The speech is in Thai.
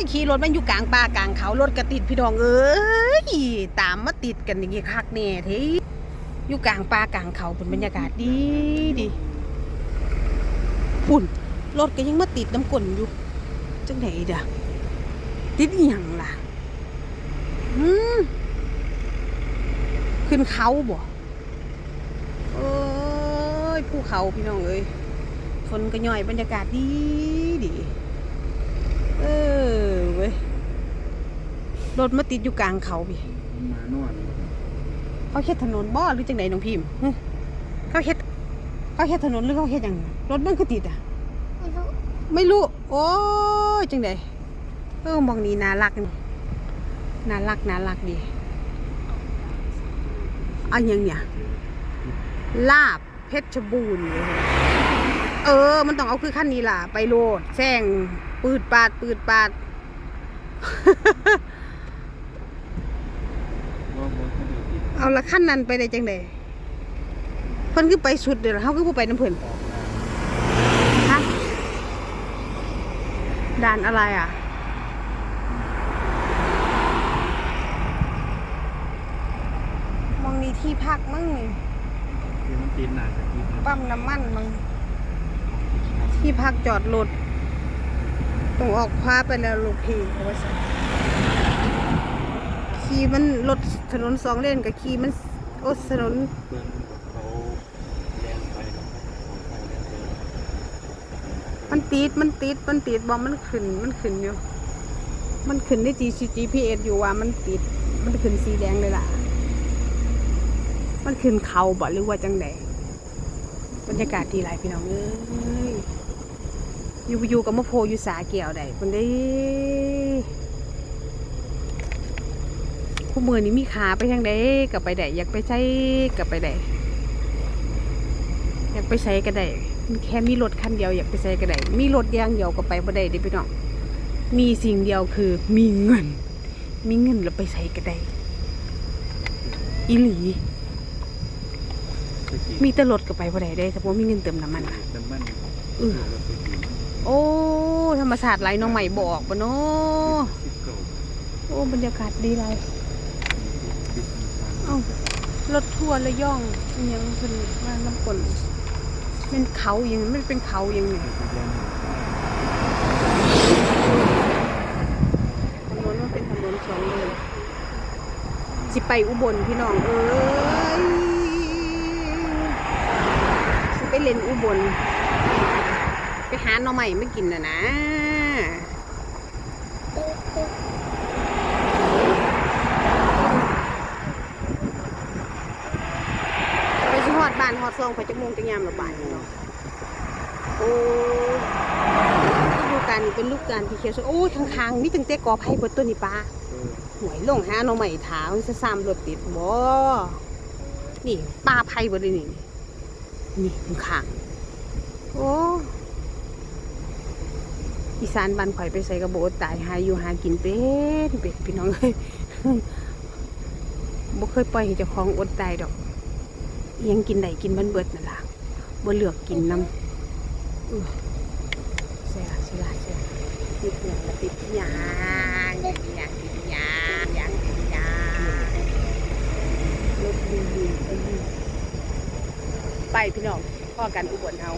ยขี่รถมันอยู่กลางป่ากลางเขารถกระติดพี่น้องเอ้ยตามมาติดกันอย่างงี้คักแน่ทีอยู่กลางป่ากลางเขาเป็นบรรยากาศดีดีพุ่นรถก็ยังมาติดน้ำกลนอยู่จังไหนเด้อติดอย่างล่ะอืมขึ้นเขาบ่เอ้ยภูเขาพี่น้องเอ้ยฝนก็ย่อยบรรยากาศดีดี เออเว้ย รถมาติดอยู่กลางเขาพี่มานอนเขาเฮ็ดถนนบ่หรือจังไดน้องพิมพ์ฮะเขาเฮ็ดเขาเฮ็ดถนนหรือเขาเฮ็ดหยังรถมันคือติดอะไม่รู้ไม่รู้ โอ้ยจังไดเออมองนี้น่ารักนี่น่ารักน่ารักดีอันยังเนี่ย ลาบเพชรบูรณ์เลยเออ มันต้องเอาคือขั้นนี้ล่ะ ไปโลดแซงปืดปาดปืดปาด ว่าบ่ทันได้ติด เอาละขั้นนั้นไปได้จังไดเพิ่นคือไปสุดเดี๋ยวเขาคือผู้ไปน้ำเพิ่นออกแล้วฮะด่านอะไรอะมองนี่ที่พักมั้งนี่คือมันติดหนาจะติดนะปั๊มน้ำมันมั้งที่พักจอดรถต้องออกคว้าไปแล้วลูกพี่เอาไว้ใส่ ขี่มันรถถนนสองเลนกับขี่มันโอ้ถนนเบิ่งเขาแล่นไปแล้วของไปแล่นไปแล้วมันติดมันติดมันติดบอมันขึ้นมันขึ้นอยู่ มันขึ้นใน G GPS อยู่ว่ามันติด มันขึ้นสีแดงเลยล่ะ มันขึ้นเขาบ่หรือว่าจังไดบรรยากาศดีหลายพี่น้องเอ้ยอยู่อยู่กับมะโพอยู่สาเกี่ยวได้คนได้ คู่มือนี้มีขาไปทางใดกับไปได้อยากไปใช้กับไปได้อยากไปใช้ก็ได้แค่มีรถคันเดียวอยากไปใช้ก็ได้มีรถอย่างเดียวก็ไปบ่ได้เดิพี่น้องมีสิ่งเดียวคือมีเงิน มีเงินแล้วไปใช้ก็ได้อีหลีตะกี้มีแต่รถก็ไปบ่ได้ได้แต่ว่ามีเงินเติมน้ำมันอะแต่มันเออรถไปกินโอ้ธรรมศาสตร์ไรน้องใหม่บอกปะเนาะสิบเก้าโอ้บรรยากาศดีไรสิบสามเอ้า รถทัวร์ระย่องยังเป็นว่าน้ำกลนเป็นเขาอยังไม่เป็นเขาอยังนี่สิบยังถนนมันเป็นถนนสองเลนสิไปอุบลพี่น้องเอ้ยสิไปเล่นอุบล ไปหาหน่อใหม่ไม่กินนะนะ ไปชิฮอดบ้านฮ อดซองไปจักโมงจักยามละบ้านนี่เนาะโอ้ฤดูกาลนี้เป็นฤดูกาลที่เขียวสดโอ้ยข้างๆนี่ตั้งแต่กอไผ่เบิดตัวนี่ป้าเออหวยลงหาหน่อใหม่ถามจะซ้ำรถติดบ่นี่ป้าไผ่เบิดเลยนี่นี่ข้างๆโอ้อีสานบ้านข่อยไปใส่กระโบดตายหาอยู่หากินเป็นเป็ดพี่น้องเอ้ยบ่เคยปล่อยให้เจ้าของอดตายดอกอิห ยังกินได้กินมันเบิดนั่นล่ะบ่เลือกกินน้ำอื้อเสียเสียเสียติดหยางติดหยางติดหยางติดหยางหยางติดหยางรถดีดีไปดีไปพี่น้องพ่อกันอุบลเฮา